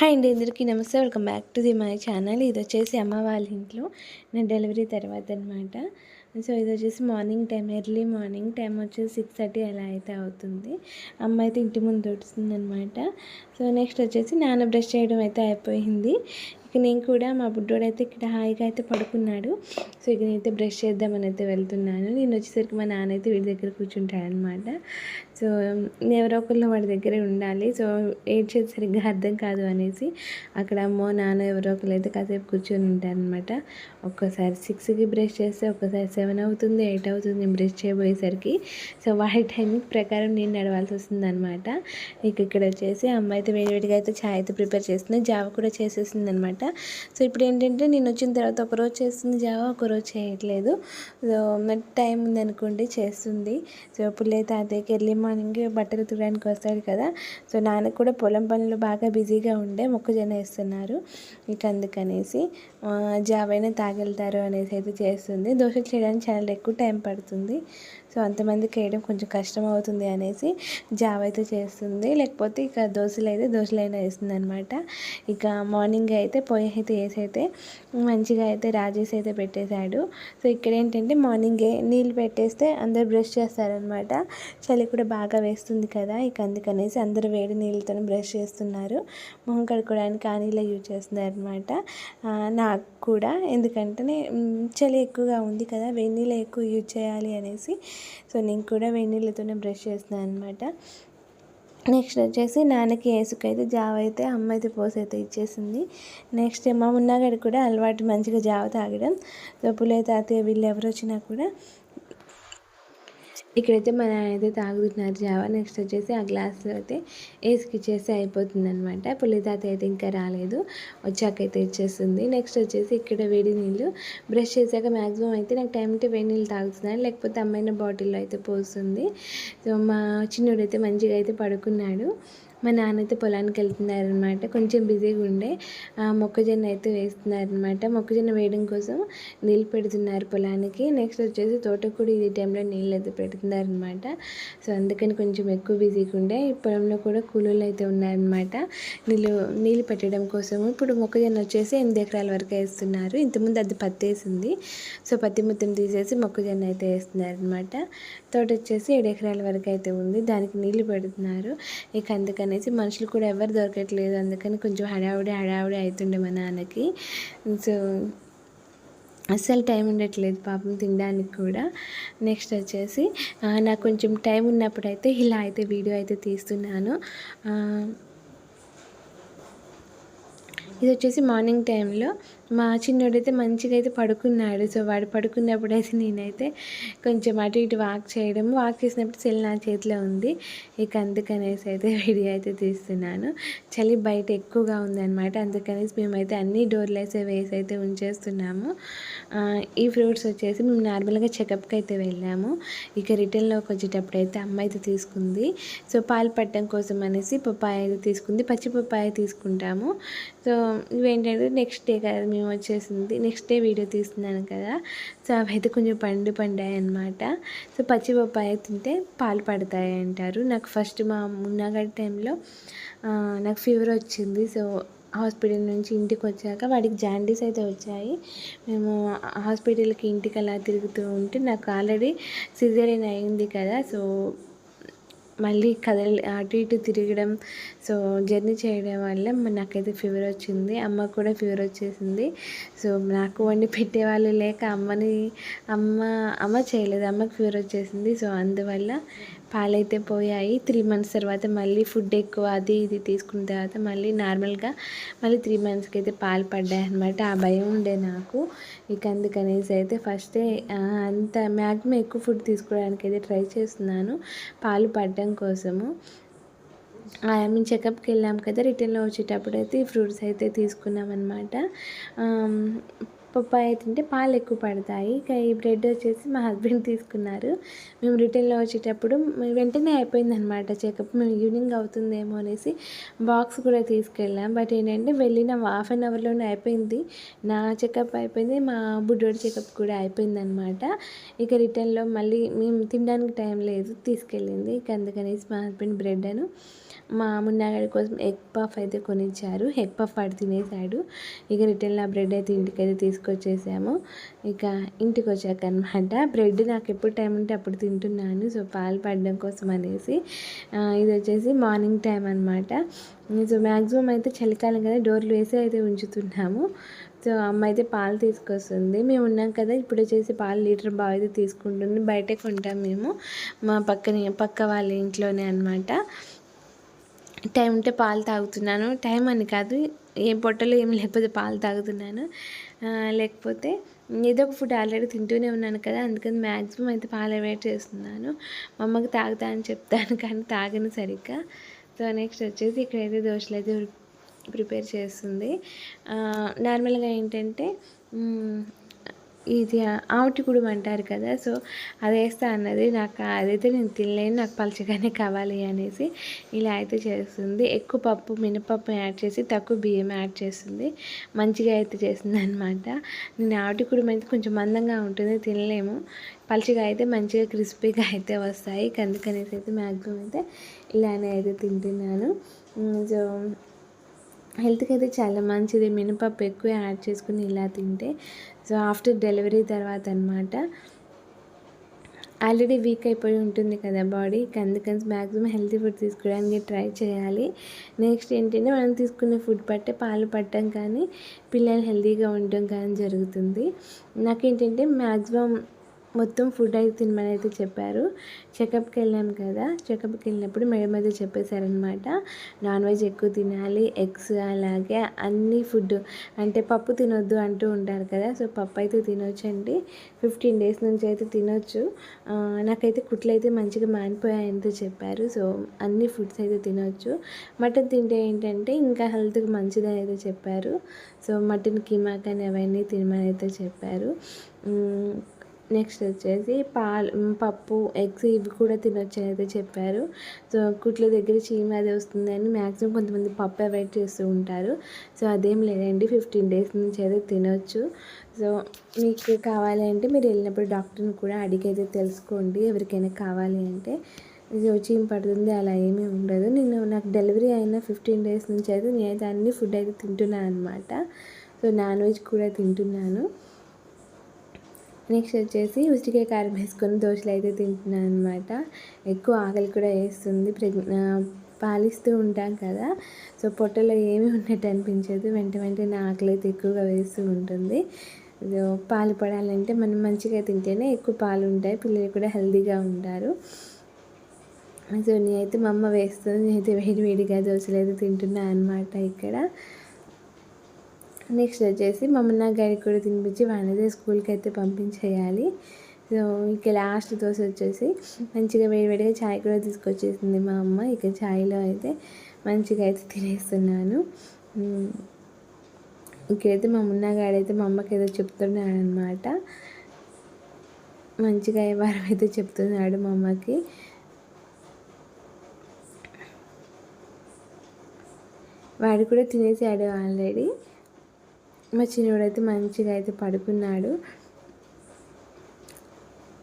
Hi అండి అందరికీ నమస్తే. Welcome back to the my channel. ఇది వచ్చేసి అమ్మ వాళ్ళ ఇంట్లో. నా డెలివరీ తర్వాత అనమాట సో ఇది వచ్చేసి morning time early morning time వచ్చేసి సిక్స్ థర్టీ అలా అయితే అవుతుంది. అమ్మ అయితే ఇంటి ముందు వస్తుంది అనమాట సో నెక్స్ట్ వచ్చేసి నాన్న బ్రష్ చేయడం అయితే అయిపోయింది. ఇక నేను కూడా మా బుడ్డోడు అయితే ఇక్కడ హాయిగా అయితే పడుకున్నాడు. సో ఇక నేనైతే బ్రష్ చేద్దామని అయితే వెళ్తున్నాను. నేను వచ్చేసరికి మా నాన్న అయితే వీడి దగ్గర కూర్చుంటాడనమాట సో ఎవరో ఒకళ్ళు వాడి దగ్గరే ఉండాలి. సో ఏడ్చేది సరిగ్గా అర్థం కాదు అనేసి అక్కడ అమ్మో నాన్న ఎవరో ఒకళ్ళు అయితే కాసేపు కూర్చొని ఉంటారనమాట ఒక్కసారి సిక్స్కి బ్రష్ చేస్తే ఒక్కసారి సెవెన్ అవుతుంది ఎయిట్ అవుతుంది బ్రష్ చేయబోయేసరికి. సో వాడి టైమింగ్ ప్రకారం నేను నడవాల్సి వస్తుంది అనమాట ఇక ఇక్కడ వచ్చేసి అమ్మ అయితే వేడివేడిగా అయితే ఛాయ్ అయితే ప్రిపేర్ చేస్తుంది. జావ కూడా చేసేసింది అనమాట సో ఇప్పుడు ఏంటంటే నేను వచ్చిన తర్వాత ఒకరోజు చేస్తుంది జావా ఒకరోజు చేయట్లేదు. సో టైం ఉందనుకోండి చేస్తుంది. సో పుల్లే తాతయ్యకి ఎర్లీ మార్నింగ్ బట్టలు తుడడానికి వస్తాడు కదా. సో నాన్న కూడా పొలం పనులు బాగా బిజీగా ఉండే మొక్కజొన్న వేస్తున్నారు. ఇక అందుకనేసి జావైనా తాగెళ్తారు అనేసి అయితే చేస్తుంది. దోశలు చేయడానికి చాలా ఎక్కువ టైం పడుతుంది. సో అంతమందికి వేయడం కొంచెం కష్టం అవుతుంది అనేసి జావ అయితే చేస్తుంది. లేకపోతే ఇక దోశలు అయితే దోశలైనా వేస్తుంది అనమాట ఇక మార్నింగ్ అయితే పొయ్యి అయితే వేసి అయితే మంచిగా అయితే రాజేసి అయితే పెట్టేశాడు. సో ఇక్కడ ఏంటంటే మార్నింగే నీళ్ళు పెట్టేస్తే అందరు బ్రష్ చేస్తారనమాట చలి కూడా బాగా వేస్తుంది కదా ఇక అందుకనేసి అందరు వేడి నీళ్ళతో బ్రష్ చేస్తున్నారు. మొహం కడుక్కోవడానికి ఆ నీళ్ళ యూజ్ చేస్తున్నారు అనమాట నాకు కూడా ఎందుకంటే చలి ఎక్కువగా ఉంది కదా వేడి నీళ్ళు ఎక్కువ యూజ్ చేయాలి అనేసి సో నేను కూడా వేడి బ్రష్ చేస్తున్నాను అనమాట నెక్స్ట్ వచ్చేసి నాన్నకి ఏసుకైతే జావ అయితే అమ్మ అయితే పోసి అయితే ఇచ్చేసింది. నెక్స్ట్ మా మున్నాగడి కూడా అలవాటు మంచిగా జావ తాగడం. పులే తాతయ్య వీళ్ళు ఎవరు వచ్చినా కూడా ఇక్కడైతే మన అయితే తాగుతున్నారు జావా. నెక్స్ట్ వచ్చేసి ఆ గ్లాస్లో అయితే వేసుకి ఇచ్చేసి అయిపోతుంది అనమాట పులితాత అయితే ఇంకా రాలేదు. వచ్చాక అయితే ఇచ్చేస్తుంది. నెక్స్ట్ వచ్చేసి ఇక్కడ వేడి నీళ్ళు బ్రష్ చేశాక మ్యాక్సిమం అయితే నాకు టైం అంటే వేడి నీళ్ళు తాగుతున్నాను. లేకపోతే అమ్మాయిన బాటిల్లో అయితే పోస్తుంది. సో మా చిన్నోడైతే మంచిగా అయితే పడుకున్నాడు. మా నాన్న అయితే పొలానికి వెళ్తున్నారనమాట కొంచెం బిజీగా ఉండే. మొక్కజొన్న అయితే వేస్తున్నారనమాట మొక్కజొన్న వేయడం కోసం నీళ్ళు పెడుతున్నారు పొలానికి. నెక్స్ట్ వచ్చేసి తోటకూడి ఈ టైంలో నీళ్ళు అయితే పెడుతున్నారనమాట సో అందుకని కొంచెం ఎక్కువ బిజీగా ఉండే. ఈ పొలంలో కూడా కూలీలు అయితే ఉన్నారనమాట నీళ్ళు నీళ్ళు పెట్టడం కోసం ఇప్పుడు మొక్కజొన్న వచ్చేసి ఎనిమిది ఎకరాల వరకు వేస్తున్నారు. ఇంతకుముందు అది పత్తి వేసింది. సో పత్తి మొత్తం తీసేసి మొక్కజొన్న అయితే వేస్తున్నారనమాట తోట వచ్చేసి ఏడు ఎకరాల వరకు అయితే ఉంది. దానికి నీళ్ళు పెడుతున్నారు. ఇక అందుకని అనేసి మనుషులు కూడా ఎవరు దొరకట్లేదు. అందుకని కొంచెం హడావుడి హడావుడి అవుతుండే మా నాన్నకి. సో అస్సలు టైం ఉండట్లేదు పాపం తినడానికి కూడా. నెక్స్ట్ వచ్చేసి నాకు కొంచెం టైం ఉన్నప్పుడైతే ఇలా అయితే వీడియో అయితే తీస్తున్నాను. ఇది వచ్చేసి మార్నింగ్ టైంలో. మా చిన్నోడైతే మంచిగా అయితే పడుకున్నాడు. సో వాడు పడుకున్నప్పుడు అయితే నేనైతే కొంచెం అటు ఇటు వాక్ చేయడం వాక్ చేసినప్పుడు సెల్ నా చేతిలో ఉంది. ఇక అందుకనేసి అయితే వీడియో అయితే తీస్తున్నాను. చలి బయట ఎక్కువగా ఉందన్నమాట. అందుకనేసి మేమైతే అన్ని డోర్లు వేసే వేసి అయితే ఉంచేస్తున్నాము. ఈ ఫ్రూట్స్ వచ్చేసి మేము నార్మల్గా చెకప్కి అయితే వెళ్ళాము. ఇక రిటర్న్లోకి వచ్చేటప్పుడు అయితే అమ్మ అయితే తీసుకుంది. సో పాలు పట్టడం కోసం అనేసి పప్పాయ అయితే తీసుకుంది. పచ్చి పప్పాయ తీసుకుంటాము. సో ఇవేంటంటే నెక్స్ట్ డే కదా మేము వచ్చేసింది. నెక్స్ట్ డే వీడియో తీస్తున్నాను కదా. సో అవైతే కొంచెం పండు పండాయి అనమాట సో పచ్చి బొప్పాయి తింటే పాలు పడతాయి అంటారు. నాకు ఫస్ట్ మా మున్నాగడ్ టైంలో నాకు ఫీవర్ వచ్చింది. సో హాస్పిటల్ నుంచి ఇంటికి వచ్చాక వాడికి జాండీస్ అయితే వచ్చాయి. మేము హాస్పిటల్కి ఇంటికి అలా తిరుగుతూ ఉంటే నాకు ఆల్రెడీ సిజరీన్ అయింది కదా. సో మళ్ళీ కదలి అటు ఇటు తిరగడం సో జర్నీ చేయడం వల్ల నాకైతే ఫీవర్ వచ్చింది. అమ్మ కూడా ఫీవర్ వచ్చేసింది. సో నాకు వండి పెట్టేవాళ్ళు లేక అమ్మని అమ్మ అమ్మ చేయలేదు. అమ్మకి ఫీవర్ వచ్చేసింది. సో అందువల్ల పాలైతే పోయాయి. త్రీ మంత్స్ తర్వాత మళ్ళీ ఫుడ్ ఎక్కువ అది ఇది తీసుకున్న తర్వాత మళ్ళీ నార్మల్గా మళ్ళీ త్రీ మంత్స్కి అయితే పాలు పడ్డాయి అనమాట ఆ భయం ఉండే నాకు. ఇక అందుకనేసి అయితే ఫస్టే అంత మ్యాక్సిమం ఎక్కువ ఫుడ్ తీసుకోవడానికి అయితే ట్రై చేస్తున్నాను పాలు పడ్డం కోసము. మేము చెకప్కి వెళ్ళాం కదా రిటర్న్లో వచ్చేటప్పుడు అయితే ఈ ఫ్రూట్స్ అయితే తీసుకున్నాం అనమాట పప్పాయ తింటే పాలు ఎక్కువ పడతాయి. ఇక ఈ బ్రెడ్ వచ్చేసి మా హస్బెండ్ తీసుకున్నారు. మేము రిటర్న్లో వచ్చేటప్పుడు వెంటనే అయిపోయింది అనమాట చెకప్. మేము ఈవినింగ్ అవుతుందేమో అనేసి బాక్స్ కూడా తీసుకెళ్ళాం. బట్ ఏంటంటే వెళ్ళిన హాఫ్ అన్ అవర్లోనే అయిపోయింది. నా చెకప్ అయిపోయింది. మా బుడ్డోడి చెకప్ కూడా అయిపోయింది అనమాట ఇక రిటర్న్లో మళ్ళీ మేము తినడానికి టైం లేదు. తీసుకెళ్ళింది. ఇక అందుకనేసి మా హస్బెండ్ బ్రెడ్ అను మా మున్నగాడి కోసం ఎగ్ పఫ్ అయితే కొనిచ్చారు. ఎగ్ పఫ్ వాడు తినేసాడు. ఇక రిటర్న్ ఆ బ్రెడ్ అయితే ఇంటికైతే తీసుకొచ్చేసాము. ఇక ఇంటికి వచ్చాక అనమాట బ్రెడ్ నాకు ఎప్పుడు టైం ఉంటే అప్పుడు తింటున్నాను. సో పాలు పడడం కోసం అనేసి ఇది వచ్చేసి మార్నింగ్ టైం అనమాట సో మ్యాక్సిమం అయితే చలికాలం కదా డోర్లు వేసి అయితే ఉంచుతున్నాము. సో అమ్మ అయితే పాలు తీసుకొస్తుంది. మేము ఉన్నాం కదా ఇప్పుడు వచ్చేసి పాలు లీటర్ బాగా అయితే తీసుకుంటుంది. బయటే కొంటాం మేము. మా పక్కనే పక్క వాళ్ళ ఇంట్లోనే అనమాట టైం ఉంటే పాలు తాగుతున్నాను. టైం అని కాదు ఏం పొట్టలో ఏం లేకపోతే పాలు తాగుతున్నాను. లేకపోతే ఏదో ఒక ఫుడ్ ఆల్రెడీ తింటూనే ఉన్నాను కదా అందుకని మ్యాక్సిమం అయితే పాలు అవాయిడ్ చేస్తున్నాను. మా అమ్మకి తాగుతా అని చెప్తాను కానీ తాగను సరిగ్గా. సో నెక్స్ట్ వచ్చేసి ఇక్కడైతే దోశలు అయితే ప్రిపేర్ చేస్తుంది. నార్మల్గా ఏంటంటే ఇది ఆవటి అంటారు కదా సో అది వేస్తా అన్నది. నాకు అదైతే నేను తినలేను నాకు పలచగానే కావాలి అనేసి ఇలా అయితే చేస్తుంది. ఎక్కువ పప్పు మినపప్పు యాడ్ చేసి తక్కువ బియ్యం యాడ్ చేస్తుంది. మంచిగా అయితే చేస్తుంది అనమాట నేను ఆవటి అయితే కొంచెం మందంగా ఉంటుంది తినలేము. పలచగా అయితే మంచిగా క్రిస్పీగా అయితే వస్తాయి. అందుకనేసి అయితే మ్యాక్సిమం అయితే ఇలానే అయితే తింటున్నాను. సో హెల్త్కి అయితే చాలా మంచిది. మినపప్పు ఎక్కువ యాడ్ చేసుకుని ఇలా తింటే సో ఆఫ్టర్ డెలివరీ తర్వాత అనమాట ఆల్రెడీ వీక్ అయిపోయి ఉంటుంది కదా బాడీ అందుకని మ్యాక్సిమం హెల్తీ ఫుడ్ తీసుకోవడానికి ట్రై చేయాలి. నెక్స్ట్ ఏంటంటే మనం తీసుకునే ఫుడ్ పట్టే పాలు పట్టడం కానీ పిల్లలు హెల్తీగా ఉండడం కానీ జరుగుతుంది. నాకేంటంటే మ్యాక్సిమం మొత్తం ఫుడ్ అయితే తినమని అయితే చెప్పారు చెకప్కి వెళ్ళాం కదా చెకప్కి వెళ్ళినప్పుడు మేడం అయితే చెప్పేశారనమాట నాన్ వెజ్ ఎక్కువ తినాలి ఎగ్స్ అలాగే అన్ని ఫుడ్ అంటే పప్పు తినొద్దు అంటూ ఉంటారు కదా సో పప్పు అయితే తినొచ్చు అండి ఫిఫ్టీన్ డేస్ నుంచి అయితే తినొచ్చు. నాకైతే కుట్లు అయితే మంచిగా మానిపోయాయంటూ చెప్పారు. సో అన్ని ఫుడ్స్ అయితే తినొచ్చు. మటన్ తింటే ఏంటంటే ఇంకా హెల్త్కి మంచిదని అయితే చెప్పారు. సో మటన్ కీమా కానీ అవన్నీ తినమని అయితే చెప్పారు. నెక్స్ట్ వచ్చేసి పాలు పప్పు ఎగ్స్ ఇవి కూడా తినొచ్చు అయితే చెప్పారు. సో కుట్ల దగ్గర చీమ అది వస్తుందని మ్యాక్సిమం కొంతమంది పప్పు అవాయిడ్ చేస్తూ ఉంటారు. సో అదేం లేదండి ఫిఫ్టీన్ డేస్ నుంచి అయితే తినొచ్చు. సో మీకు కావాలి అంటే మీరు వెళ్ళినప్పుడు డాక్టర్ని కూడా అడిగి అయితే తెలుసుకోండి ఎవరికైనా కావాలి అంటే. చీమ పడుతుంది అలా ఏమీ ఉండదు. నేను నాకు డెలివరీ అయిన ఫిఫ్టీన్ డేస్ నుంచి అయితే నేను అన్ని ఫుడ్ అయితే తింటున్నాను అనమాట సో నాన్ వెజ్ కూడా తింటున్నాను. నెక్స్ట్ వచ్చేసి ఉసిరికాయ కారం వేసుకొని దోశలు అయితే తింటున్నాను అనమాట ఎక్కువ ఆకలి కూడా వేస్తుంది. ప్రెగ్నె పాలిస్తూ ఉంటాం కదా. సో పొట్టలో ఏమీ ఉన్నట్టు అనిపించదు. వెంట వెంటనే ఆకలి అయితే ఎక్కువగా వేస్తూ ఉంటుంది. పాలు పడాలంటే మనం మంచిగా తింటేనే ఎక్కువ పాలు ఉంటాయి. పిల్లలు కూడా హెల్దీగా ఉంటారు. సో నేనైతే మా అమ్మ వేస్తుంది. నేనైతే వేడి వేడిగా దోశలు అయితే తింటున్నాను అనమాట ఇక్కడ. నెక్స్ట్ వచ్చేసి మమ్మల్ని గడి కూడా తినిపించి వాడినైతే స్కూల్కి అయితే పంపించేయాలి. సో ఇక లాస్ట్ దోశ వచ్చేసి మంచిగా వేడివేడిగా ఛాయ్ కూడా తీసుకొచ్చేసింది మా అమ్మ. ఇక ఛాయ్లో అయితే మంచిగా అయితే తినేస్తున్నాను. ఇక్కడైతే మా మున్నగాడైతే మా అమ్మకి ఏదో చెప్తున్నాడు అనమాట మంచిగా వారం అయితే చెప్తున్నాడు మా అమ్మకి. వాడు కూడా తినేసాడు ఆల్రెడీ. మా చిన్నోడైతే మంచిగా అయితే పడుకున్నాడు.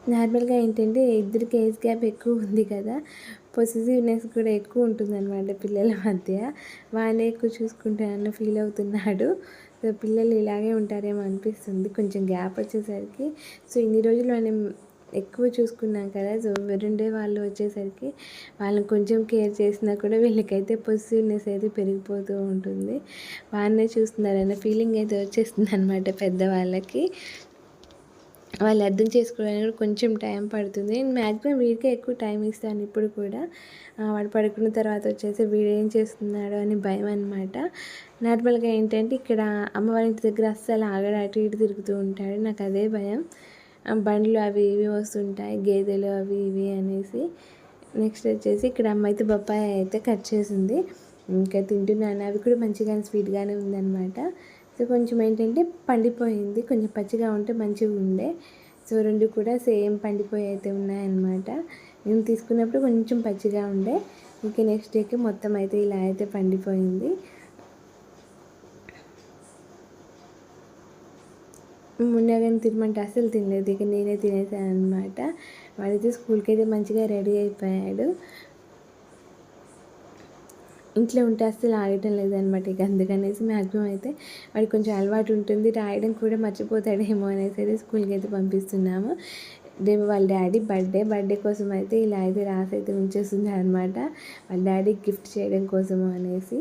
నార్మల్గా ఏంటంటే ఇద్దరికి ఏజ్ గ్యాప్ ఎక్కువ ఉంది కదా. పొసిటివ్నెస్ కూడా ఎక్కువ ఉంటుంది అనమాట పిల్లల మధ్య. వాడిని ఎక్కువ చూసుకుంటానన్న ఫీల్ అవుతున్నాడు. సో పిల్లలు ఇలాగే ఉంటారేమో అనిపిస్తుంది. కొంచెం గ్యాప్ వచ్చేసరికి. సో ఇన్ని రోజులు మనం ఎక్కువ చూసుకున్నాం కదా. సో రెండే వాళ్ళు వచ్చేసరికి వాళ్ళని కొంచెం కేర్ చేసినా కూడా వీళ్ళకైతే పాజిటివ్నెస్ అయితే పెరిగిపోతూ ఉంటుంది. వాళ్ళనే చూస్తున్నారన్న ఫీలింగ్ అయితే వచ్చేస్తుంది అనమాట పెద్దవాళ్ళకి. వాళ్ళు అర్థం చేసుకోవడానికి కూడా కొంచెం టైం పడుతుంది. నేను మ్యాక్సిమం వీడికే ఎక్కువ టైం ఇస్తాను ఇప్పుడు కూడా. వాడు పడుకున్న తర్వాత వచ్చేసి వీడు ఏం చేస్తున్నాడు అని భయం అనమాట నార్మల్గా ఏంటంటే ఇక్కడ అమ్మవారి ఇంటి దగ్గర అస్సలు ఆగడ అటు ఇటు తిరుగుతూ ఉంటాడు. నాకు అదే భయం. బండ్లు అవి ఇవి వస్తుంటాయి గేదెలు అవి ఇవి అనేసి. నెక్స్ట్ వచ్చేసి ఇక్కడ అమ్మ అయితే బొప్పాయి అయితే కట్ చేసింది. ఇంకా తింటున్నాను. అవి కూడా మంచిగా స్వీట్గానే ఉందన్నమాట. సో కొంచెం ఏంటంటే పండిపోయింది. కొంచెం పచ్చిగా ఉంటే మంచిగా ఉండే. సో రెండు కూడా సేమ్ పండిపోయి అయితే ఉన్నాయన్నమాట. నేను తీసుకున్నప్పుడు కొంచెం పచ్చిగా ఉండే. ఇంకా నెక్స్ట్ డేకి మొత్తం అయితే ఇలా అయితే పండిపోయింది. మున్నగానే తినమంటే అసలు తినలేదు. ఇక నేనే తినేసాను అనమాట వాడైతే స్కూల్కి అయితే మంచిగా రెడీ అయిపోయాడు. ఇంట్లో ఉంటే అస్సలు ఆడటం లేదనమాట ఇక అందుకనేసి మ్యాక్సిమం అయితే వాడికి కొంచెం అలవాటు ఉంటుంది. రాయడం కూడా మర్చిపోతాడేమో అనేసి అయితే స్కూల్కి అయితే పంపిస్తున్నాము. రేపు వాళ్ళ డాడీ బర్త్డే బర్త్డే కోసం అయితే ఇలా అయితే రాసి అయితే ఉంచేస్తుంది అనమాట వాళ్ళ డాడీ గిఫ్ట్ చేయడం కోసము అనేసి.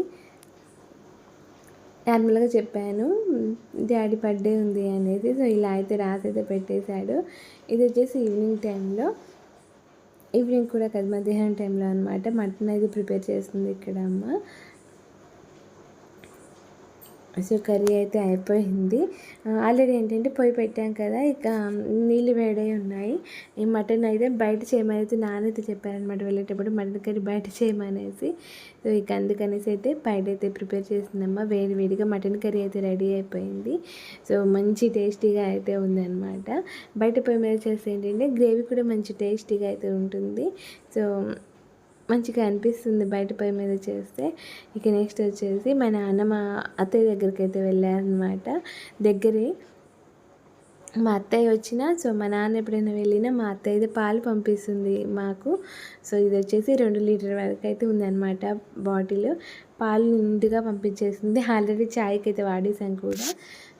నార్మల్గా చెప్పాను డాడీ బర్త్డే ఉంది అనేది. సో ఇలా అయితే రాసి అయితే పెట్టేశాడు. ఇది వచ్చేసి ఈవినింగ్ టైంలో ఈవినింగ్ కూడా కదా మధ్యాహ్నం టైంలో అనమాట మటన్ అయితే ప్రిపేర్ చేస్తుంది ఇక్కడ అమ్మ. సో కర్రీ అయితే అయిపోయింది. ఆల్రెడీ ఏంటంటే పొయ్యి పెట్టాం కదా ఇక నీళ్ళు వేడై ఉన్నాయి. ఈ మటన్ అయితే బయట చేయమనేసి నానైతే చెప్పారనమాట వెళ్ళేటప్పుడు మటన్ కర్రీ బయట చేయమనేసి. సో ఇక అందుకనేసి అయితే బయట అయితే ప్రిపేర్ చేసిందమ్మా. వేడి వేడిగా మటన్ కర్రీ అయితే రెడీ అయిపోయింది. సో మంచి టేస్టీగా అయితే ఉందన్నమాట. బయట పొయ్యి మీద చేస్తే ఏంటంటే గ్రేవీ కూడా మంచి టేస్టీగా అయితే ఉంటుంది. సో మంచిగా అనిపిస్తుంది బయట పై మీద చేస్తే. ఇక నెక్స్ట్ వచ్చేసి మా నాన్న మా అత్తయ్య దగ్గరికి అయితే వెళ్ళారనమాట దగ్గరే మా అత్తయ్య వచ్చిన సో మా నాన్న ఎప్పుడైనా వెళ్ళినా మా అత్తయ్య అయితే పాలు పంపిస్తుంది మాకు. సో ఇది వచ్చేసి రెండు లీటర్ వరకు అయితే ఉందన్నమాట బాటిల్. పాలు నిండుగా పంపించేసింది ఆల్రెడీ ఛాయ్కి అయితే వాడేసాం కూడా.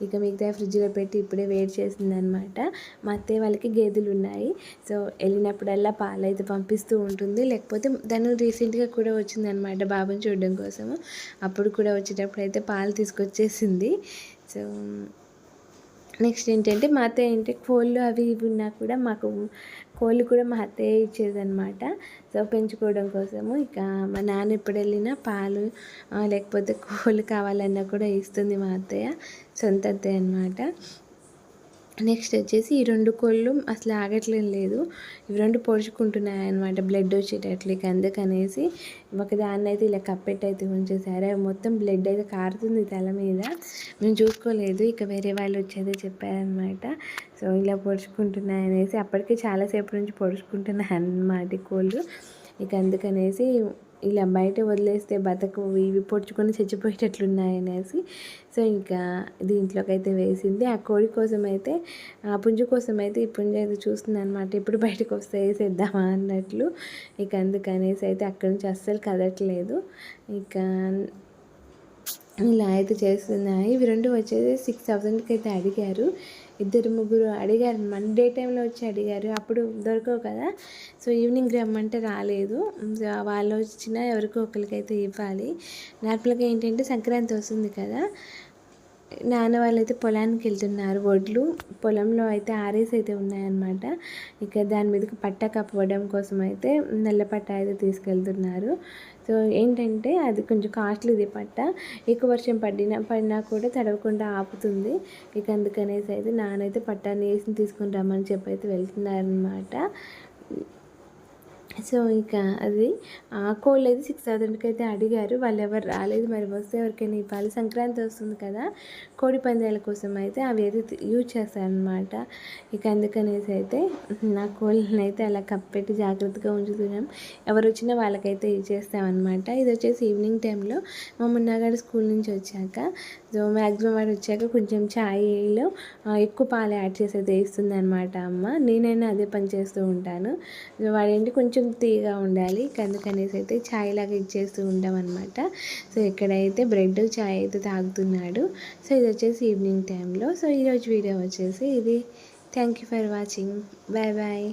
ఇక మిగతా ఫ్రిడ్జ్లో పెట్టి ఇప్పుడే వేడి చేసింది అనమాట మా అత్తయ్య వాళ్ళకి గేదెలు ఉన్నాయి. సో వెళ్ళినప్పుడల్లా పాలు అయితే పంపిస్తూ ఉంటుంది. లేకపోతే తను రీసెంట్గా కూడా వచ్చిందనమాట బాబుని చూడడం కోసము. అప్పుడు కూడా వచ్చేటప్పుడు అయితే పాలు తీసుకొచ్చేసింది. సో నెక్స్ట్ ఏంటంటే మా అత్తయ్య ఏంటి కోళ్ళు అవి ఇవి ఉన్నా కూడా మాకు కోళ్ళు కూడా మా అత్తయ్య ఇచ్చేదనమాట సో పెంచుకోవడం కోసము ఇక మా నాన్న ఎప్పుడు వెళ్ళినా పాలు లేకపోతే కోళ్ళు కావాలన్నా కూడా ఇస్తుంది మా అత్తయ్య సొంత అత్తయ్య అనమాట నెక్స్ట్ వచ్చేసి ఈ రెండు కోళ్ళు అసలు ఆగట్లేదు లేదు. ఇవి రెండు పొడుచుకుంటున్నాయి అనమాట బ్లడ్ వచ్చేటట్లు ఇక అందుకనేసి ఒక దాన్ని అయితే ఇలా కప్పెట్టి అయితే ఉంచేసారు మొత్తం బ్లడ్ అయితే కారుతుంది తల మీద. మేము చూసుకోలేదు. ఇక వేరే వాళ్ళు వచ్చేదే చెప్పారనమాట సో ఇలా పొడుచుకుంటున్నాయి అనేసి అప్పటికే చాలాసేపు నుంచి పొడుచుకుంటున్నాయి అన్నమాట కోళ్ళు. ఇక అందుకనేసి ఇలా బయట వదిలేస్తే బతకు ఇవి పొడుచుకొని చచ్చిపోయేటట్లున్నాయనేసి. సో ఇంకా దీంట్లోకి అయితే వేసింది. ఆ కోడి కోసం అయితే ఆ పుంజు కోసం అయితే ఈ పుంజు అయితే చూస్తుంది అనమాట ఇప్పుడు బయటకు వస్తే వేసేద్దామా అన్నట్లు. ఇక అందుకనేసి అయితే అక్కడి నుంచి అస్సలు కదట్లేదు. ఇక ఇలా అయితే చేస్తున్నాయి. ఇవి రెండు వచ్చేసి సిక్స్ థౌజండ్కి అయితే అడిగారు. ఇద్దరు ముగ్గురు అడిగారు. మన డే టైంలో వచ్చి అడిగారు. అప్పుడు దొరకవు కదా. సో ఈవినింగ్ రమ్మంటే రాలేదు. వాళ్ళు వచ్చిన ఎవరికో ఒకరికైతే ఇవ్వాలి. నార్మల్గా ఏంటంటే సంక్రాంతి వస్తుంది కదా. నాన్న వాళ్ళు అయితే పొలానికి వెళ్తున్నారు. వడ్లు పొలంలో అయితే ఆరేసి అయితే ఉన్నాయన్నమాట. ఇక దాని మీదకి పట్ట కప్పడం కోసం అయితే నల్ల పట్ట అయితే తీసుకెళ్తున్నారు. సో ఏంటంటే అది కొంచెం కాస్ట్లీది పట్ట. ఎక్కువ వర్షం పడినా పడినా కూడా తడవకుండా ఆపుతుంది. ఇక అందుకనేసి అయితే నానైతే పట్టాన్ని వేసి తీసుకుని రమ్మని చెప్పి అయితే వెళ్తున్నారనమాట సో ఇంకా అది కోళ్ళు అయితే సిక్స్ థౌజండ్కి అయితే అడిగారు. వాళ్ళు ఎవరు రాలేదు. మరి వస్తే ఎవరికైనా ఇవ్వాలి. సంక్రాంతి వస్తుంది కదా. కోడి పందాల కోసం అయితే అవి అయితే యూజ్ చేస్తారనమాట ఇక అందుకనేసి అయితే నా కోళ్ళని అయితే అలా కప్పెట్టి జాగ్రత్తగా ఉంచుతున్నాం. ఎవరు వచ్చినా వాళ్ళకైతే ఇచ్చేస్తామన్నమాట ఇది వచ్చేసి ఈవినింగ్ టైంలో మా మున్నాగాడు స్కూల్ నుంచి వచ్చాక. సో మ్యాక్సిమం వాడు వచ్చాక కొంచెం ఛాయ్లో ఎక్కువ పాలు యాడ్ చేసి అయితే వేస్తుంది అనమాట అమ్మ. నేనైనా అదే పని చేస్తూ ఉంటాను. వాడేంటి కొంచెం తీగా ఉండాలి. అందుకనేసి అయితే ఛాయ్ లాగా ఇచ్చేస్తూ ఉంటాం అనమాట సో ఇక్కడైతే బ్రెడ్ ఛాయ్ అయితే తాగుతున్నాడు సో ఇది వచ్చేసి ఈవినింగ్ టైంలో. సో ఈరోజు వీడియో వచ్చేసి ఇది. Thank you for watching. Bye bye.